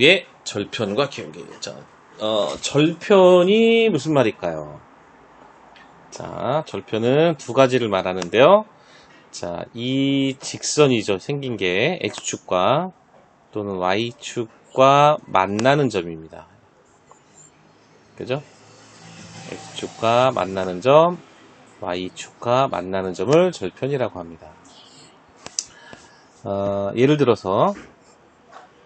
의 절편과 기울기. 자, 어, 절편이 무슨 말일까요? 자, 절편은 두 가지를 말하는데요. 자, 이 직선이죠. 생긴 게 X축과 또는 Y축과 만나는 점입니다. 그죠? X축과 만나는 점, Y축과 만나는 점을 절편이라고 합니다. 어, 예를 들어서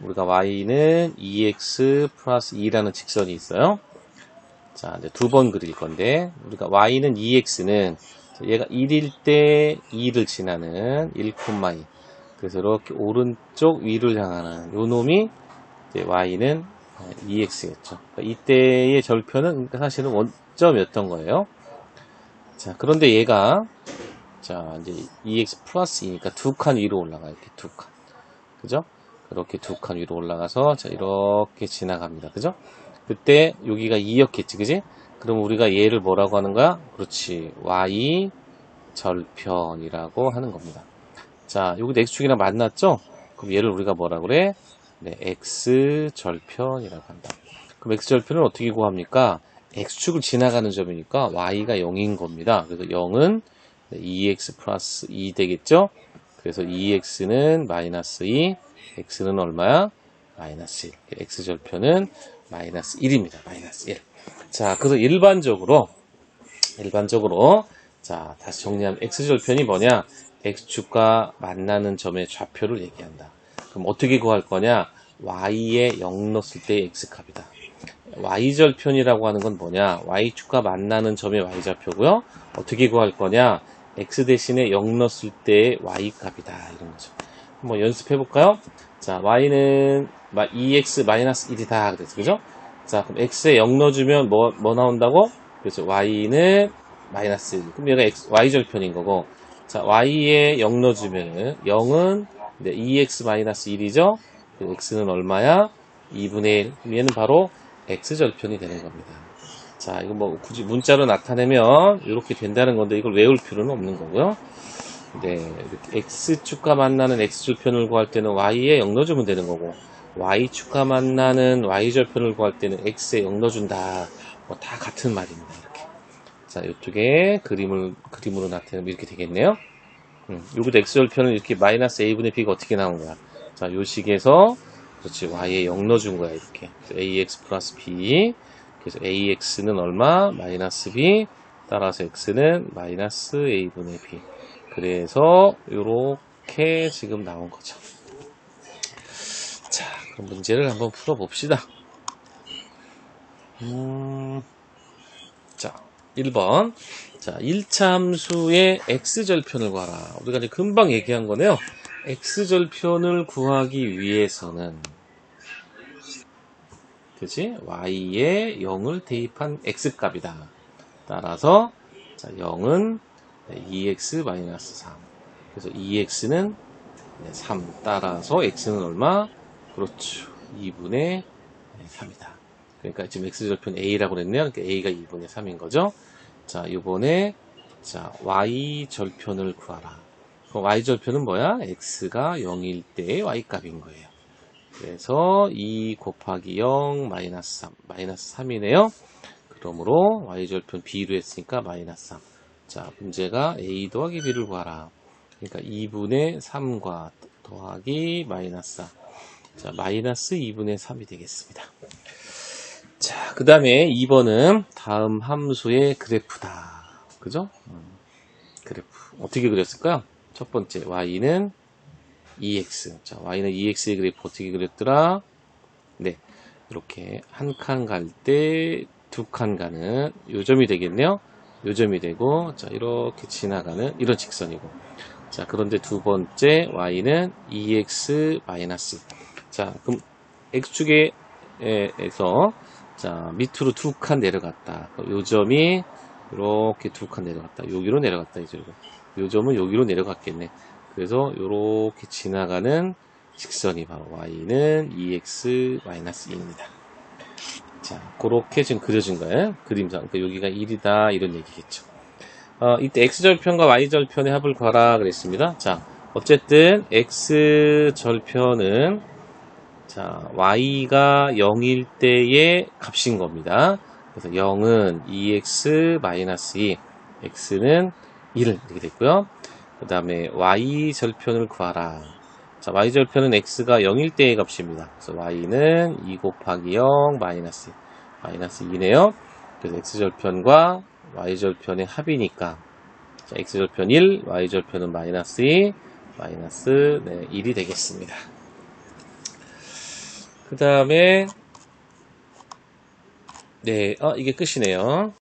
우리가 y는 2x 플러스 2라는 직선이 있어요. 자, 이제 두 번 그릴 건데, 우리가 y는 2x는 얘가 1일 때 2를 지나는 1,2. 그래서 이렇게 오른쪽 위를 향하는 요 놈이 y는 2x였죠. 그러니까 이때의 절편은 그러니까 사실은 원점이었던 거예요. 자, 그런데 얘가 자, 이제 2x 플러스 2니까 두 칸 위로 올라가요. 이렇게 두 칸. 그죠? 이렇게 두 칸 위로 올라가서 자 이렇게 지나갑니다. 그죠? 그때 여기가 2였겠지. 그지? 그럼 우리가 얘를 뭐라고 하는 거야? 그렇지. y 절편이라고 하는 겁니다. 자, 여기도 x축이랑 만났죠? 그럼 얘를 우리가 뭐라 그래? 네, x 절편이라고 한다. 그럼 x 절편은 어떻게 구합니까? x축을 지나가는 점이니까 y가 0인 겁니다. 그래서 0은 2x 플러스 2 되겠죠? 그래서 2x는 마이너스 2, x는 얼마야? 마이너스 1. x절편은 마이너스 1입니다. 마이너스 1. 자, 그래서 일반적으로, 일반적으로, 자, 다시 정리하면 x절편이 뭐냐? x축과 만나는 점의 좌표를 얘기한다. 그럼 어떻게 구할 거냐? y에 0 넣었을 때의 x값이다. y절편이라고 하는 건 뭐냐? y축과 만나는 점의 y좌표고요. 어떻게 구할 거냐? x 대신에 0 넣었을 때의 y값이다. 이런 거죠. 한번 연습해 볼까요? 자, y는 2x-1이다. 그래서 그죠? 자, 그럼 x에 0 넣어주면 뭐, 뭐 나온다고? 그래서 y는 마이너스 1. 그럼 얘가 x, y절편인 거고. 자, y에 0 넣어주면은 0은 2x-1이죠? x는 얼마야? 2분의 1. 그럼 얘는 바로 x절편이 되는 겁니다. 자, 이거 뭐 굳이 문자로 나타내면 이렇게 된다는 건데 이걸 외울 필요는 없는 거고요. 네, 이렇게 x축과 만나는 x절편을 구할 때는 y에 0 넣어주면 되는 거고 y축과 만나는 y절편을 구할 때는 x에 0 넣어준다. 뭐 다 같은 말입니다. 이렇게. 자, 이쪽에 그림을 그림으로 나타내면 이렇게 되겠네요. 음, 여기도 x절편은 이렇게 마이너스 a분의 b가 어떻게 나온 거야? 자, 요 식에서 그렇지 y에 0 넣어준 거야 이렇게. ax 플러스 b 그래서 ax는 얼마? 마이너스 b 따라서 x는 마이너스 a분의 b 그래서 이렇게 지금 나온 거죠. 자, 그럼 문제를 한번 풀어봅시다. 음, 자, 1번. 자, 1차 함수의 x절편을 구하라. 우리가 이제 금방 얘기한 거네요. x절편을 구하기 위해서는 그지? y에 0을 대입한 x값이다. 따라서 자, 0은 2x-3. 그래서 2x는 3. 따라서 x는 얼마? 그렇죠. 2분의 3이다. 그러니까 지금 x절편 a라고 그랬네요. 그러니까 a가 2분의 3인 거죠. 자, 이번에 자, y절편을 구하라. 그럼 y절편은 뭐야? x가 0일 때의 y값인 거예요. 그래서 2 곱하기 0 마이너스 3 마이너스 3이네요. 그러므로 y절편 b로 했으니까 마이너스 3. 자, 문제가 a 더하기 b를 구하라. 그러니까 2분의 3과 더하기 마이너스 4. 자, 마이너스 2분의 3이 되겠습니다. 자, 그 다음에 2번은 다음 함수의 그래프다. 그죠? 음, 그래프. 어떻게 그렸을까요? 첫 번째, y는 2x. 자, y는 2x의 그래프 어떻게 그렸더라? 네. 이렇게 한 칸 갈 때 두 칸 가는 요점이 되겠네요. 요점이 되고, 자, 이렇게 지나가는 이런 직선이고. 자, 그런데 두 번째 y는 2x 마이너스. 자, 그럼 x축에서 자, 밑으로 두 칸 내려갔다. 요점이 이렇게 두 칸 내려갔다. 여기로 내려갔다. 이제 요점은 여기로 내려갔겠네. 그래서 이렇게 지나가는 직선이 바로 y는 2x-2입니다. 자, 그렇게 지금 그려진 거예요. 그림상. 그러니까 여기가 1이다. 이런 얘기겠죠. 어, 이때 x절편과 y절편의 합을 구하라 그랬습니다. 자, 어쨌든 x절편은 자, y가 0일 때의 값인 겁니다. 그래서 0은 2x-2, x는 1 이렇게 됐고요. 그 다음에 y 절편을 구하라. 자, y 절편은 x가 0일 때의 값입니다. 그래서 y는 2 곱하기 0 마이너스 마이너스 2네요. 그래서 x 절편과 y 절편의 합이니까 자, x 절편 1, y 절편은 마이너스 2, 마이너스 네, 1이 되겠습니다. 그 다음에 네, 어, 이게 끝이네요.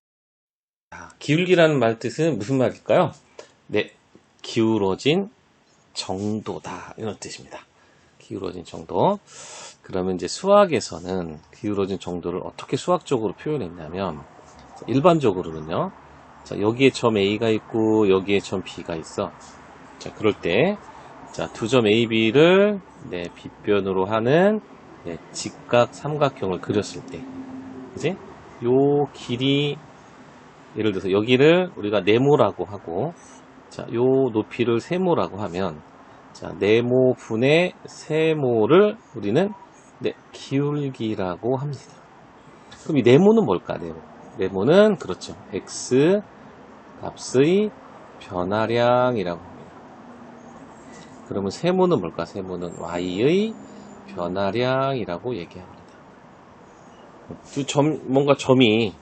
자, 기울기라는 말 뜻은 무슨 말일까요? 네, 기울어진 정도다 이런 뜻입니다. 기울어진 정도. 그러면 이제 수학에서는 기울어진 정도를 어떻게 수학적으로 표현했냐면 자, 일반적으로는요. 자, 여기에 점 A가 있고 여기에 점 B가 있어. 자, 그럴 때 자, 두 점 A, B를 네, 빗변으로 하는 네, 직각 삼각형을 그렸을 때 이제 요 길이 예를 들어서 여기를 우리가 네모라고 하고 자, 요 높이를 세모라고 하면 자, 네모 분의 세모를 우리는 네, 기울기라고 합니다. 그럼 이 네모는 뭘까? 네모. 네모는 그렇죠. x 값의 변화량이라고 합니다. 그러면 세모는 뭘까? 세모는 y의 변화량이라고 얘기합니다. 두 점, 뭔가 점이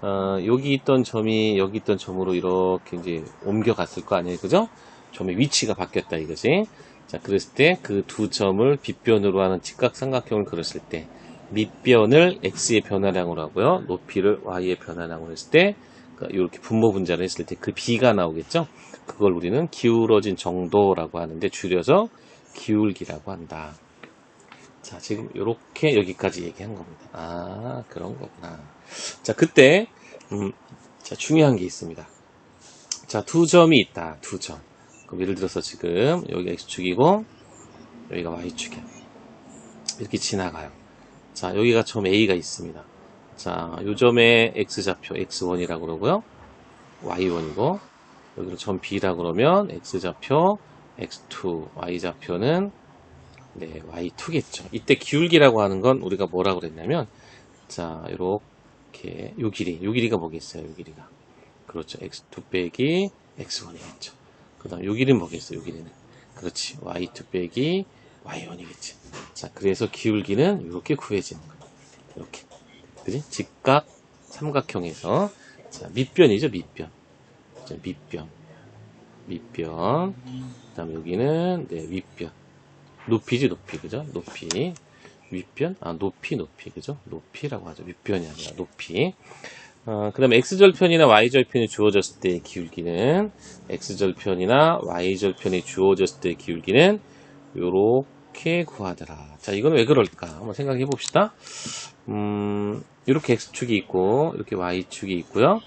어, 여기 있던 점이 여기 있던 점으로 이렇게 이제 옮겨갔을 거 아니에요. 그죠? 점의 위치가 바뀌었다 이거지. 자, 그랬을 때 그 두 점을 빗변으로 하는 직각삼각형을 그렸을 때 밑변을 x의 변화량으로 하고요. 높이를 y의 변화량으로 했을 때 이렇게 분모 분자를 했을 때 그 b가 나오겠죠? 그걸 우리는 기울어진 정도라고 하는데 줄여서 기울기라고 한다. 자, 지금 이렇게 여기까지 얘기한 겁니다. 아, 그런 거구나. 자, 그때 음, 자, 중요한 게 있습니다. 자, 두 점이 있다. 두 점. 그럼 예를 들어서 지금 여기가 x축이고 여기가 y축이야. 이렇게 지나가요. 자, 여기가 점 A가 있습니다. 자, 요 점에 x좌표 x1이라고 그러고요. y1이고 여기로 점 B라고 그러면 x좌표 x2, y좌표는 네, y2겠죠. 이때 기울기라고 하는 건 우리가 뭐라고 그랬냐면 자, 요렇게 요 길이, 요 길이가 뭐겠어요? 요 길이가. 그렇죠. x2 빼기 x1이겠죠. 그 다음 요 길이는 뭐겠어요? 요 길이는. 그렇지. y2 빼기 y1이겠지. 자, 그래서 기울기는 이렇게 구해지는 거예요. 이렇게. 그지? 직각 삼각형에서 자, 밑변이죠, 밑변. 자, 밑변. 밑변. 그 다음 여기는 네, 윗변. 높이지, 높이. 그죠? 높이. 윗변? 아, 높이, 높이. 그죠? 높이라고 하죠. 윗변이 아니라 높이. 어, 그 다음에 x절편이나 y절편이 주어졌을 때의 기울기는 x절편이나 y절편이 주어졌을 때의 기울기는 요렇게 구하더라. 자, 이건 왜 그럴까? 한번 생각해 봅시다. 음, 이렇게 x축이 있고, 이렇게 y축이 있고요.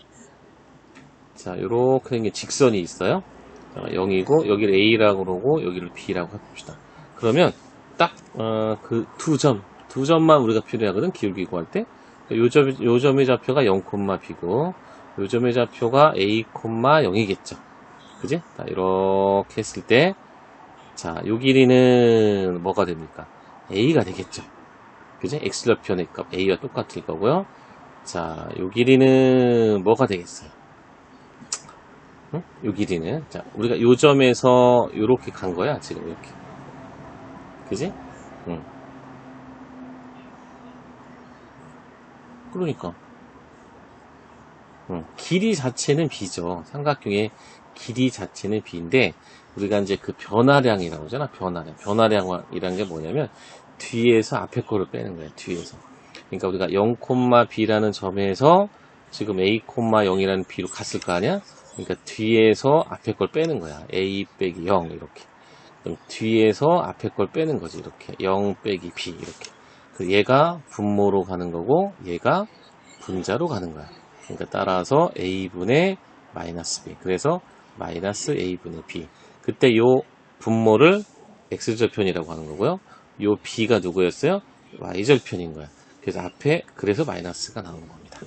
자, 요렇게 생긴 직선이 있어요. 자, 0이고, 여기를 a라고 그러고, 여기를 b라고 해 봅시다. 그러면 딱, 어, 그두 점, 두 점만 우리가 필요하거든, 기울기 구할 때. 요, 점, 요 점의 좌표가 0,b고, 요 점의 좌표가 a, 0이겠죠. 그지? 자, 이렇게 했을 때, 자, 요 길이는 뭐가 됩니까? a가 되겠죠. 그지? x좌표의 값 a와 똑같을 거고요. 자, 요 길이는 뭐가 되겠어요? 응? 요 길이는 자, 우리가 요 점에서 요렇게 간 거야, 지금 이렇게. 그지? 응. 그러니까. 응. 길이 자체는 b죠. 삼각형의 길이 자체는 b인데 우리가 이제 그 변화량이라고 하잖아. 변화량. 변화량이라는 게 뭐냐면 뒤에서 앞에 거를 빼는 거야. 뒤에서. 그러니까 우리가 0,b라는 점에서 지금 a,0이라는 b로 갔을 거 아니야? 그러니까 뒤에서 앞에 걸 빼는 거야. a 빼기 0 이렇게. 뒤에서 앞에 걸 빼는 거지. 이렇게. 0 빼기 b 이렇게. 그 얘가 분모로 가는 거고 얘가 분자로 가는 거야. 그러니까 따라서 a분의 마이너스 b. 그래서 마이너스 a분의 b. 그때 요 분모를 x절편이라고 하는 거고요. 요 b가 누구였어요? y절편인 거야. 그래서 앞에 그래서 마이너스가 나오는 겁니다.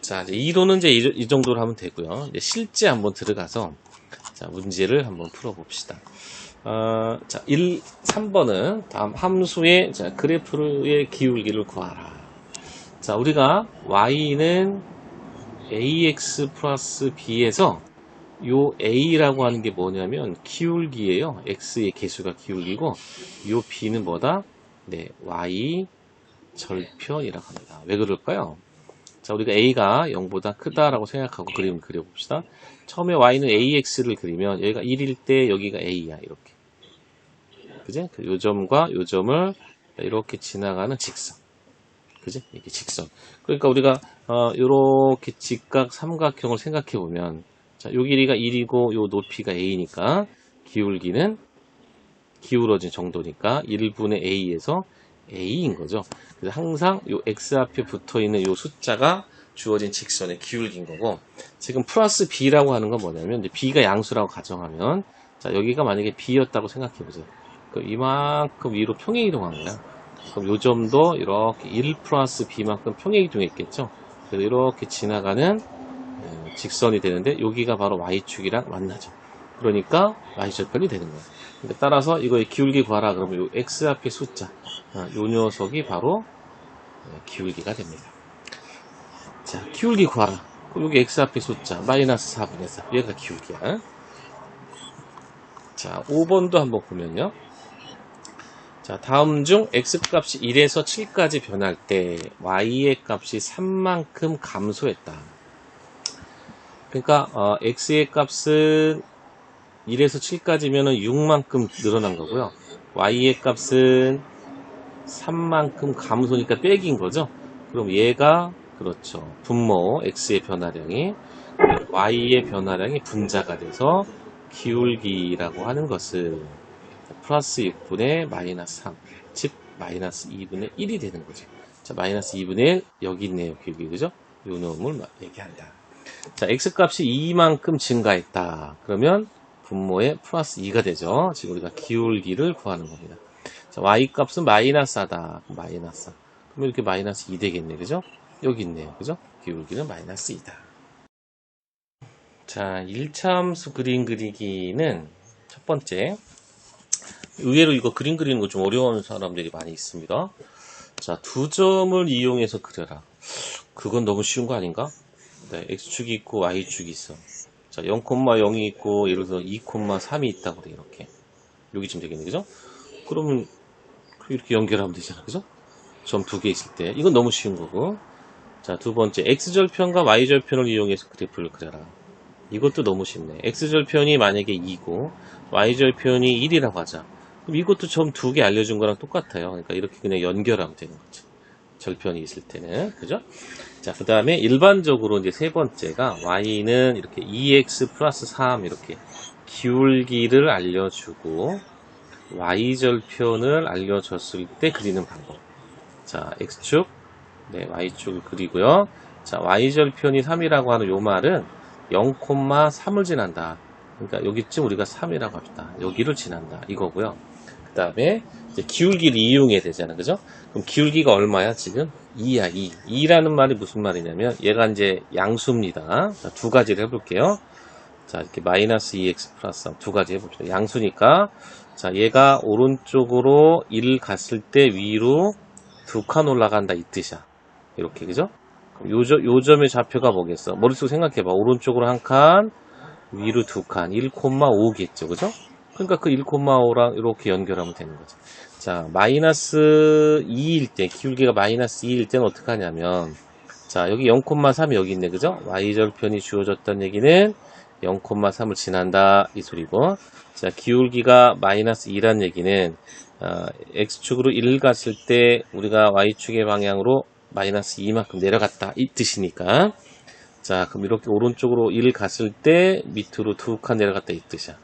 자, 이제 이론은 이제 이, 이 정도로 하면 되고요. 이제 실제 한번 들어가서 자, 문제를 한번 풀어봅시다. 어, 자, 1, 3번은 다음 함수의 자, 그래프의 기울기를 구하라. 자, 우리가 y는 ax 플러스 b에서 요 a라고 하는 게 뭐냐면 기울기예요. x의 개수가 기울기고 요 b는 뭐다? 네, y 절편이라고 합니다. 왜 그럴까요? 자, 우리가 a가 0보다 크다라고 생각하고 그림을 그려봅시다. 처음에 y는 ax를 그리면 여기가 1일 때 여기가 a야 이렇게. 그지? 그 요점과 요점을 이렇게 지나가는 직선. 그지? 이게 직선. 그러니까 우리가 어, 이렇게 직각 삼각형을 생각해 보면 자, 요 길이가 1이고 요 높이가 a니까 기울기는 기울어진 정도니까 1분의 a에서 a인 거죠. 그래서 항상 요 x 앞에 붙어 있는 요 숫자가 주어진 직선의 기울기인 거고 지금 플러스 b라고 하는 건 뭐냐면 이제 b가 양수라고 가정하면 자 여기가 만약에 b였다고 생각해 보세요. 그럼 이만큼 위로 평행 이동한 거야. 그럼 요 점도 이렇게 1 플러스 b만큼 평행 이동했겠죠. 그래서 이렇게 지나가는 에, 직선이 되는데 여기가 바로 y축이랑 만나죠. 그러니까 y절편이 되는 거예요. 따라서 이거의 기울기 구하라 그러면 요 x 앞의 숫자 아, 요 녀석이 바로 에, 기울기가 됩니다. 자, 기울기 구하라. 여기 x 앞의 숫자 마이너스 4분의 4 얘가 기울기야. 자, 5번도 한번 보면요. 자, 다음 중 x값이 1에서 7까지 변할 때 y의 값이 3만큼 감소했다. 그러니까 어, x의 값은 1에서 7까지면 6만큼 늘어난 거고요. y의 값은 3만큼 감소니까 빼기인 거죠. 그럼 얘가 그렇죠. 분모 x의 변화량이 y의 변화량이 분자가 돼서 기울기라고 하는 것은 플러스 6분의 마이너스 3, 즉 마이너스 2분의 1이 되는 거죠. 자, 마이너스 2분의 1 여기 있네요. 기울기 그죠? 요 놈을 마- 얘기한다. 자, x 값이 2만큼 증가했다. 그러면 분모에 플러스 2가 되죠. 지금 우리가 기울기를 구하는 겁니다. 자, y 값은 마이너스 하다. 마이너스. 그럼 이렇게 마이너스 2 되겠네. 그죠? 여기 있네요. 그죠? 기울기는 마이너스 2다. 자, 1차 함수 그림 그리기는 첫 번째. 의외로 이거 그림 그리는 거 좀 어려운 사람들이 많이 있습니다. 자, 두 점을 이용해서 그려라. 그건 너무 쉬운 거 아닌가? 네, x축이 있고 y축이 있어. 자, 0,0이 있고 예를 들어서 2,3이 있다고 그래 이렇게. 여기 지금 되겠네. 그죠? 그러면 이렇게 연결하면 되잖아. 그죠? 점 두 개 있을 때. 이건 너무 쉬운 거고. 자, 두 번째 x절편과 y절편을 이용해서 그래프를 그려라. 이것도 너무 쉽네. x절편이 만약에 2고 y절편이 1이라고 하자. 그럼 이것도 점두개 알려준 거랑 똑같아요. 그러니까 이렇게 그냥 연결하면 되는 거죠. 절편이 있을 때는. 그죠? 자, 그 다음에 일반적으로 이제 세 번째가 y는 이렇게 2x 플러스 3 이렇게 기울기를 알려주고 y절편을 알려줬을 때 그리는 방법. 자, x축, 네, y축을 그리고요. 자, y절편이 3이라고 하는 요 말은 0,3을 지난다. 그러니까 여기쯤 우리가 3이라고 합시다. 여기를 지난다. 이거고요. 그 다음에 기울기를 이용해야 되잖아요. 그죠? 그럼 기울기가 얼마야, 지금? 2야, 2. 2라는 말이 무슨 말이냐면, 얘가 이제 양수입니다. 자, 두 가지를 해볼게요. 자, 이렇게 마이너스 2x 플러스 3. 두 가지 해봅시다. 양수니까, 자, 얘가 오른쪽으로 1 갔을 때 위로 두 칸 올라간다. 이 뜻이야. 이렇게, 그죠? 그럼 요, 점- 요 점의 좌표가 뭐겠어? 머릿속 생각해봐. 오른쪽으로 한 칸, 위로 두 칸, 1,5겠죠. 그죠? 그러니까 그 1,5랑 이렇게 연결하면 되는 거죠. 자, 마이너스 2일 때, 기울기가 마이너스 2일 때는 어떻게 하냐면, 자, 여기 0,3이 여기 있네. 그죠? y절편이 주어졌다는 얘기는 0,3을 지난다. 이 소리고. 자, 기울기가 마이너스 2란 얘기는, 어, x축으로 1 갔을 때 우리가 y축의 방향으로 마이너스 2만큼 내려갔다. 이 뜻이니까. 자, 그럼 이렇게 오른쪽으로 1 갔을 때 밑으로 두 칸 내려갔다. 이 뜻이야.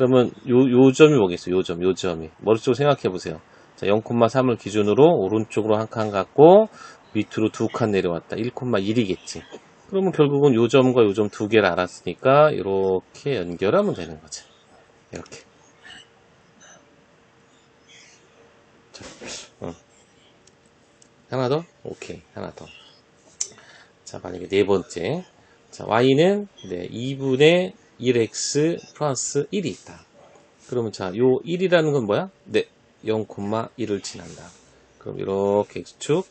그러면 요, 요 점이 뭐겠어요? 요 점, 요 점이. 머릿속으로 생각해 보세요. 자, 0,3을 기준으로 오른쪽으로 한 칸 갔고 밑으로 두 칸 내려왔다. 1,1이겠지. 그러면 결국은 요 점과 요 점 두 개를 알았으니까 이렇게 연결하면 되는 거지. 이렇게. 자, 어. 하나 더? 오케이. 하나 더. 자, 만약에 네 번째. 자, y는 네, 2분의 1x 플러스 1이 있다. 그러면 자, 요 1이라는 건 뭐야? 네, 0,1을 지난다. 그럼 이렇게 x축,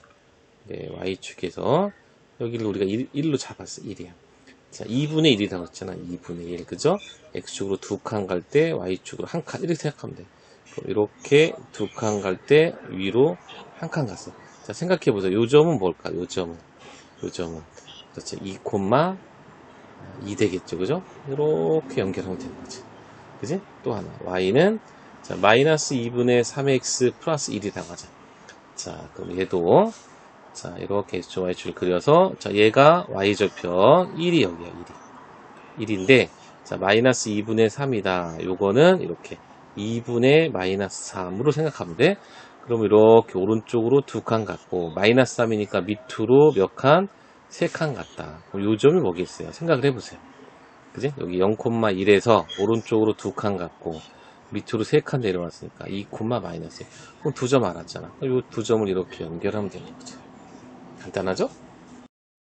네, y축에서 여기를 우리가 1, 로 잡았어. 1이야. 자, 2분의 1이라고 했잖아. 2분의 1. 그죠? x축으로 두 칸 갈 때 y축으로 한 칸. 이렇게 생각하면 돼. 그럼 이렇게 두 칸 갈 때 위로 한 칸 갔어. 자, 생각해 보세요. 요 점은 뭘까? 요 점은. 요 점은. 그렇지. 2, 2 되겠죠. 그죠? 이렇게 연결하면 되는 거지. 그지? 또 하나. y는 자, 마이너스 2분의 3x 플러스 1이라고 하자. 자, 그럼 얘도 자, 이렇게 y축을 그려서 자, 얘가 y절편 1이 여기야. 1이. 1인데 자, 마이너스 2분의 3이다. 요거는 이렇게 2분의 마이너스 3으로 생각하면 돼. 그럼 이렇게 오른쪽으로 두칸 갔고 마이너스 3이니까 밑으로 몇 칸? 세칸 갔다. 그럼 요 점이 뭐겠어요? 생각을 해보세요. 그지? 여기 0,1에서 오른쪽으로 두칸 갔고 밑으로 세 칸 내려왔으니까 2, 마이너스 1. 그럼 두 점 알았잖아. 이 두 점을 이렇게 연결하면 되는 거죠. 간단하죠?